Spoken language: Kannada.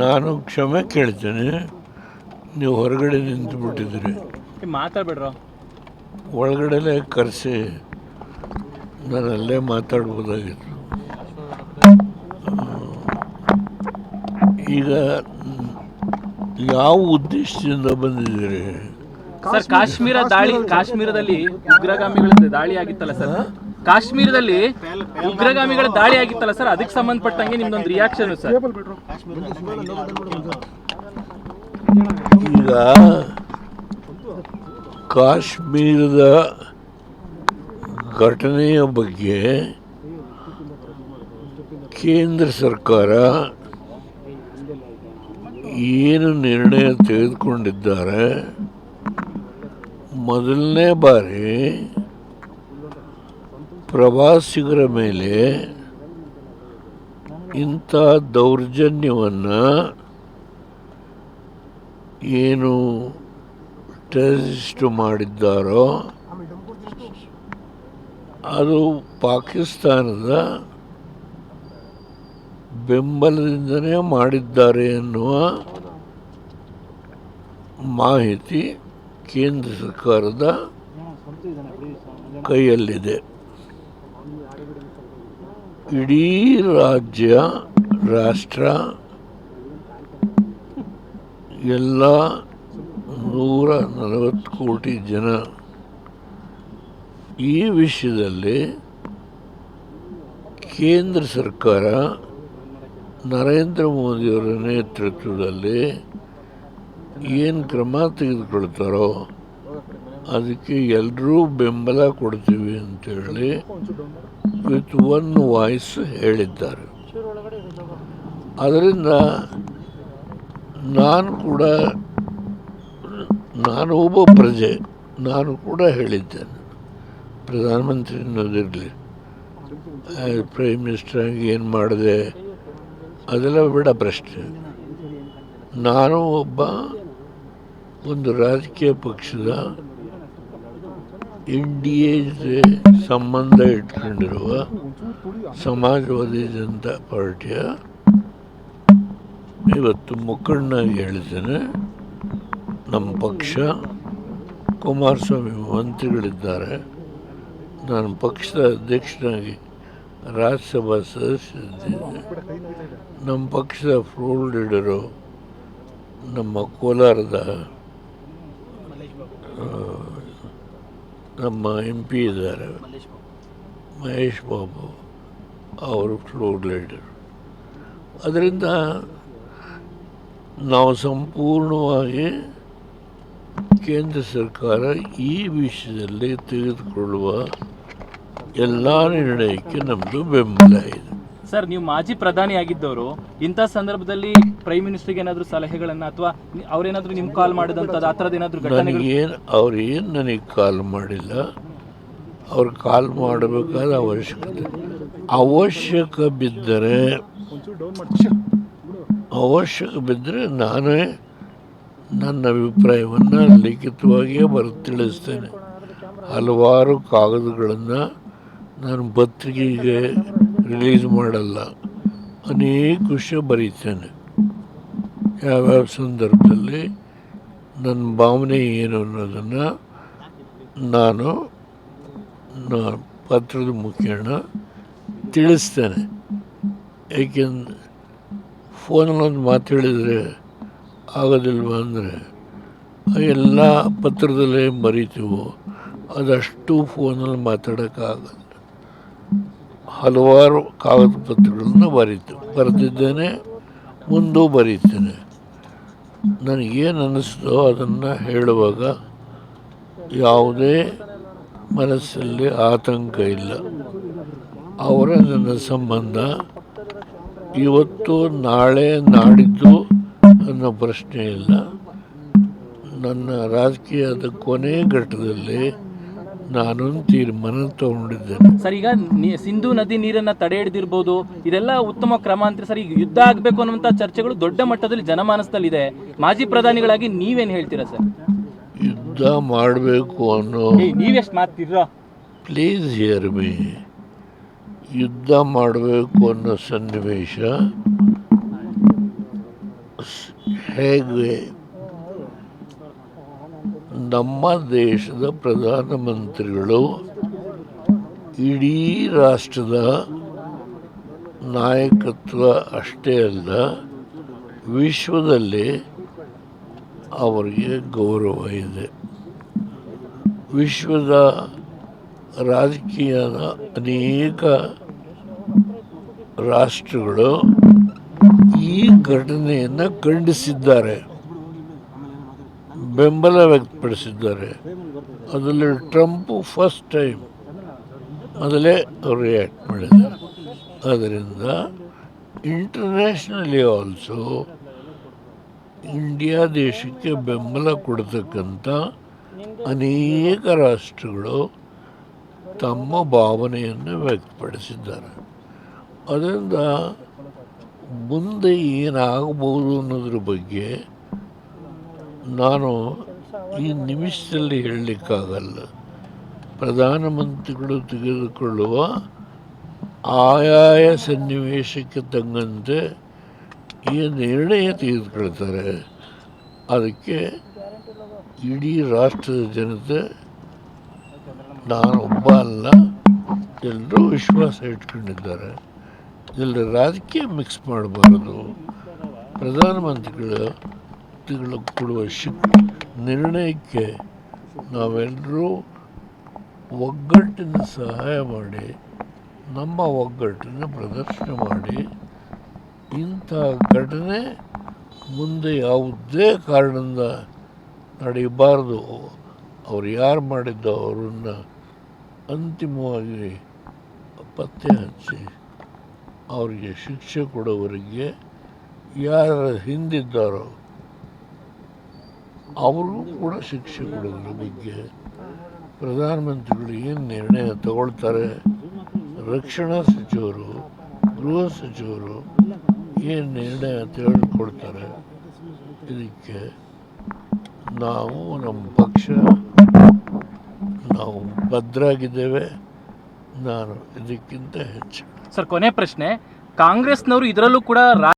ನಾನು ಕ್ಷಮೆ ಕೇಳ್ತೇನೆ. ನೀವು ಹೊರಗಡೆ ನಿಂತು ಬಿಟ್ಟಿದ್ದೀರಿ ಮಾತಾಡ್ಬೇಡ್ರ? ಒಳಗಡೆಲೆ ಕರೆಸಿ. ನಾನು ಅಲ್ಲೇ ಮಾತಾಡ್ಬೋದಾಗಿತ್ತು. ಈಗ ಯಾವ ಉದ್ದೇಶದಿಂದ ಬಂದಿದ್ದೀರಿ? ಸರ್ ಕಾಶ್ಮೀರ ದಾಳಿ ಕಾಶ್ಮೀರದಲ್ಲಿ ಉಗ್ರಗಾಮಿಗಳ ದಾಳಿ ಆಗಿತ್ತಲ್ಲ ಸರ್ ಕಾಶ್ಮೀರದಲ್ಲಿ ಉಗ್ರಗಾಮಿಗಳ ದಾಳಿ ಆಗಿತ್ತಲ್ಲ ಸರ್? ಅದಕ್ಕೆ ಸಂಬಂಧಪಟ್ಟಂಗೆ ನಿಮ್ದೊಂದು ರಿಯಾಕ್ಷನ್ ಸರ್. ಈಗ ಕಾಶ್ಮೀರದ ಘಟನೆಯ ಬಗ್ಗೆ ಕೇಂದ್ರ ಸರ್ಕಾರ ಏನು ನಿರ್ಣಯ ತೆಗೆದುಕೊಂಡಿದ್ದಾರೆ? ಮೊದಲನೇ ಬಾರಿ ಪ್ರವಾಸಿಗರ ಮೇಲೆ ಇಂಥ ದೌರ್ಜನ್ಯವನ್ನು ಏನು ಟೆರರಿಸ್ಟ್ ಮಾಡಿದ್ದಾರೋ, ಅದು ಪಾಕಿಸ್ತಾನದ ಬೆಂಬಲದಿಂದನೇ ಮಾಡಿದ್ದಾರೆ ಎನ್ನುವ ಮಾಹಿತಿ ಕೇಂದ್ರ ಸರ್ಕಾರದ ಕೈಯಲ್ಲಿದೆ. ಇಡೀ ರಾಜ್ಯ, ರಾಷ್ಟ್ರ, ಎಲ್ಲ ನೂರ ನಲವತ್ತು ಕೋಟಿ ಜನ ಈ ವಿಷಯದಲ್ಲಿ ಕೇಂದ್ರ ಸರ್ಕಾರ ನರೇಂದ್ರ ಮೋದಿಯವರ ನೇತೃತ್ವದಲ್ಲಿ ಏನು ಕ್ರಮ ತೆಗೆದುಕೊಳ್ತಾರೋ ಅದಕ್ಕೆ ಎಲ್ಲರೂ ಬೆಂಬಲ ಕೊಡ್ತೀವಿ ಅಂತೇಳಿ ವಿತ್ ಒನ್ ವಾಯ್ಸ್ ಹೇಳಿದ್ದಾರೆ. ಅದರಿಂದ ನಾನು ಕೂಡ, ನಾನು ಒಬ್ಬ ಪ್ರಜೆ, ನಾನು ಕೂಡ ಹೇಳಿದ್ದೇನೆ. ಪ್ರಧಾನಮಂತ್ರಿ ಅನ್ನೋದಿರಲಿ ಪ್ರೈಮ್ ಮಿನಿಸ್ಟರ್ ಆಗಿ ಏನು ಮಾಡಿದೆ, ಅದೆಲ್ಲ ಬಿಡ ಪ್ರಶ್ನೆ. ನಾನು ಒಬ್ಬ ಒಂದು ರಾಜಕೀಯ ಪಕ್ಷದ ಎ ಸಂಬಂಧ ಇಟ್ಕೊಂಡಿರುವ ಸಮಾಜವಾದಿ ಜನತಾ ಪಾರ್ಟಿಯ ಇವತ್ತು ಮುಖಂಡನಾಗಿ ಹೇಳ್ತೇನೆ ನಮ್ಮ ಪಕ್ಷ ಕುಮಾರಸ್ವಾಮಿ ಮಂತ್ರಿಗಳಿದ್ದಾರೆ. ನಾನು ಪಕ್ಷದ ಅಧ್ಯಕ್ಷನಾಗಿ ರಾಜ್ಯಸಭಾ ಸದಸ್ಯರಿದ್ದೇನೆ ನಮ್ಮ ಪಕ್ಷದ ಫ್ಲೋರ್ ಲೀಡರು ನಮ್ಮ ಕೋಲಾರದ ಆ, ನಮ್ಮ ಎಂ ಪಿ ಇದ್ದಾರೆ. ಮಹೇಶ್ ಬಾಬು ಅವರು ಫ್ಲೋರ್ ಲೀಡರ್. ಅದರಿಂದ ನಾವು ಸಂಪೂರ್ಣವಾಗಿ ಕೇಂದ್ರ ಸರ್ಕಾರ ಈ ವಿಷಯದಲ್ಲಿ ತೆಗೆದುಕೊಳ್ಳುವ ಎಲ್ಲ ನಿರ್ಣಯಕ್ಕೆ ನಮ್ಮದು ಬೆಂಬಲ ಇದೆ. ಸರ್, ನೀವು ಮಾಜಿ ಪ್ರಧಾನಿ ಆಗಿದ್ದವರು, ಇಂಥ ಸಂದರ್ಭದಲ್ಲಿ ಪ್ರೈಮ್ ಮಿನಿಸ್ಟರ್ಗೆ ಏನಾದರೂ ಸಲಹೆಗಳನ್ನ ಅಥವಾ ಅವ್ರೇನಾದ್ರೂ ನಿಮ್ಗೆ ಕಾಲ್ ಮಾಡಿದಂಥದ್ದು, ಆ ಥರದ ಏನಾದರೂ ನನಗೇನು ಅವ್ರು ಏನು ನನಗೆ ಕಾಲ್ ಮಾಡಿಲ್ಲ. ಅವ್ರು ಕಾಲ್ ಮಾಡಬೇಕಾದ ಅವಶ್ಯಕತೆ. ಅವಶ್ಯಕ ಬಿದ್ದರೆ ಅವಶ್ಯಕ ಬಿದ್ದರೆ ನಾನೇ ನನ್ನ ಅಭಿಪ್ರಾಯವನ್ನು ಲಿಖಿತವಾಗಿಯೇ ಬರೆದು ತಿಳಿಸ್ತೇನೆ. ಹಲವಾರು ಕಾಗದಗಳನ್ನು ನಾನು ಪತ್ರಿಕೆಗೆ ರಿಲೀಸ್ ಮಾಡಲ್ಲ. ಅನೇಕ ವಿಷಯ ಬರೀತೇನೆ. ಯಾವ್ಯಾವ ಸಂದರ್ಭದಲ್ಲಿ ನನ್ನ ಭಾವನೆ ಏನು ಅನ್ನೋದನ್ನು ನಾನು ಪತ್ರದ ಮುಖೇನ ತಿಳಿಸ್ತೇನೆ. ಏಕೆಂದ್ರೆ ಫೋನಲ್ಲೊಂದು ಮಾತು ಹೇಳಿದರೆ ಆಗೋದಿಲ್ವ ಅಂದರೆ ಎಲ್ಲ ಪತ್ರದಲ್ಲೇ ಬರಿತೀವೋ, ಅದಷ್ಟು ಫೋನಲ್ಲಿ ಮಾತಾಡೋಕ್ಕಾಗಲ್ಲ. ಹಲವಾರು ಕಾಗದ ಪತ್ರಗಳನ್ನು ಬರೀತು, ಬರೆದಿದ್ದೇನೆ, ಮುಂದೂ ಬರೀತೇನೆ. ನನಗೇನು ಅನ್ನಿಸ್ತೋ ಅದನ್ನು ಹೇಳುವಾಗ ಯಾವುದೇ ಮನಸ್ಸಲ್ಲಿ ಆತಂಕ ಇಲ್ಲ. ಅವರ ನನ್ನ ಸಂಬಂಧ ಇವತ್ತು, ನಾಳೆ ನಾಡಿದ್ದು ಅನ್ನೋ ಪ್ರಶ್ನೆ ಇಲ್ಲ. ನನ್ನ ರಾಜಕೀಯದ ಕೊನೆ ಘಟ್ಟದಲ್ಲಿ ನಾನೊಂದು ತೀರ್ಮಾನ ತಗೊಂಡಿದ್ದೇನೆ. ಸರ್ ಈಗ ನೀ- ಸಿಂಧು ನದಿ ನೀರನ್ನ ತಡೆ ಹಿಡಿದಿರ್ಬೋದು ಇದೆಲ್ಲ ಉತ್ತಮ ಕ್ರಮ ಅಂತ ಸರ್ ಈಗ ಯುದ್ಧ ಆಗ್ಬೇಕು ಅನ್ನುವಂತ ಚರ್ಚೆಗಳು ದೊಡ್ಡ ಮಟ್ಟದಲ್ಲಿ ಜನಮಾನಸದಲ್ಲಿ ಇದೆ ಮಾಜಿ ಪ್ರಧಾನಿಗಳಾಗಿ ನೀವೇನ್ ಹೇಳ್ತೀರಾ ಸರ್? ಯುದ್ಧ ಮಾಡಬೇಕು ಅನ್ನೋ ನೀವೆಷ್ಟು ಮಾತಿರೋ ಪ್ಲೀಸ್ ಹಿಯರ್ ಮೀ ಯುದ್ಧ ಮಾಡಬೇಕು ಅನ್ನೋ ಸನ್ನಿವೇಶ ಹೇಗೆ ನಮ್ಮ ದೇಶದ ಪ್ರಧಾನಮಂತ್ರಿಗಳು ಇಡೀ ರಾಷ್ಟ್ರದ ನಾಯಕತ್ವ ಅಷ್ಟೇ ಅಲ್ಲ, ವಿಶ್ವದಲ್ಲಿ ಅವರಿಗೆ ಗೌರವ ಇದೆ. ವಿಶ್ವದ ರಾಜಕೀಯದ ಅನೇಕ ರಾಷ್ಟ್ರಗಳು ಈ ಘಟನೆಯನ್ನು ಖಂಡಿಸಿದ್ದಾರೆ. ಬೆಂಬಲ ವ್ಯಕ್ತಪಡಿಸಿದ್ದಾರೆ. ಅದರಲ್ಲಿ ಟ್ರಂಪು ಫಸ್ಟ್ ಟೈಮ್ ಮೊದಲೇ ರಿಯಾಕ್ಟ್ ಮಾಡಿದ್ದಾರೆ. ಅದರಿಂದ ಇಂಟರ್ನ್ಯಾಷನಲಿ ಆಲ್ಸೋ ಇಂಡಿಯಾ ದೇಶಕ್ಕೆ ಬೆಂಬಲ ಕೊಡ್ತಕ್ಕಂಥ ಅನೇಕ ರಾಷ್ಟ್ರಗಳು ತಮ್ಮ ಭಾವನೆಯನ್ನು ವ್ಯಕ್ತಪಡಿಸಿದ್ದಾರೆ. ಅದರಿಂದ ಮುಂದೆ ಏನಾಗಬಹುದು ಅನ್ನೋದ್ರ ಬಗ್ಗೆ ನಾನು ಈ ನಿಮಿಷದಲ್ಲಿ ಹೇಳಲಿಕ್ಕಾಗಲ್ಲ. ಪ್ರಧಾನಮಂತ್ರಿಗಳು ತೆಗೆದುಕೊಳ್ಳುವ ಆಯಾಯ ಸನ್ನಿವೇಶಕ್ಕೆ ತಂಗಂತೆ ಈ ನಿರ್ಣಯ ತೆಗೆದುಕೊಳ್ತಾರೆ. ಅದಕ್ಕೆ ಇಡೀ ರಾಷ್ಟ್ರದ ಜನತೆ, ನಾನೊಬ್ಬ ಅಲ್ಲ, ಎಲ್ಲರೂ ವಿಶ್ವಾಸ ಇಟ್ಕೊಂಡಿದ್ದಾರೆ. ಇದರಲ್ಲಿ ರಾಜಕೀಯ ಮಿಕ್ಸ್ ಮಾಡಬಾರದು. ಪ್ರಧಾನಮಂತ್ರಿಗಳು ಗಳು ಕೊಡುವ ಶಿಕ್ ನಿರ್ಣಯಕ್ಕೆ ನಾವೆಲ್ಲರೂ ಒಗ್ಗಟ್ಟಿನ ಸಹಾಯ ಮಾಡಿ, ನಮ್ಮ ಒಗ್ಗಟ್ಟನ್ನು ಪ್ರದರ್ಶನ ಮಾಡಿ, ಇಂಥ ಘಟನೆ ಮುಂದೆ ಯಾವುದೇ ಕಾರಣದಿಂದ ನಡೆಯಬಾರದು. ಅವ್ರು ಯಾರು ಮಾಡಿದ್ದೋ ಅವರನ್ನು ಅಂತಿಮವಾಗಿ ಪತ್ತೆ ಹಚ್ಚಿ ಅವರಿಗೆ ಶಿಕ್ಷೆ ಕೊಡೋವರಿಗೆ ಯಾರು ಹಿಂದಿದ್ದಾರೋ ಅವ್ರಿಗೂ ಕೂಡ ಶಿಕ್ಷೆ ಕೊಡೋದ್ರ ಬಗ್ಗೆ. ಪ್ರಧಾನಮಂತ್ರಿಗಳು ಏನು ನಿರ್ಣಯ ತಗೊಳ್ತಾರೆ? ರಕ್ಷಣಾ ಸಚಿವರು, ಗೃಹ ಸಚಿವರು ಏನು ನಿರ್ಣಯ ತೆಗೆದುಕೊಳ್ತಾರೆ? ಇದಕ್ಕೆ ನಾವು ನಮ್ಮ ಪಕ್ಷ, ನಾವು ಭದ್ರಾಗಿದ್ದೇವೆ. ನಾನು ಇದಕ್ಕಿಂತ ಹೆಚ್ಚು. ಸರ್, ಕೊನೆ ಪ್ರಶ್ನೆ. ಕಾಂಗ್ರೆಸ್ನವರು ಇದರಲ್ಲೂ ಕೂಡ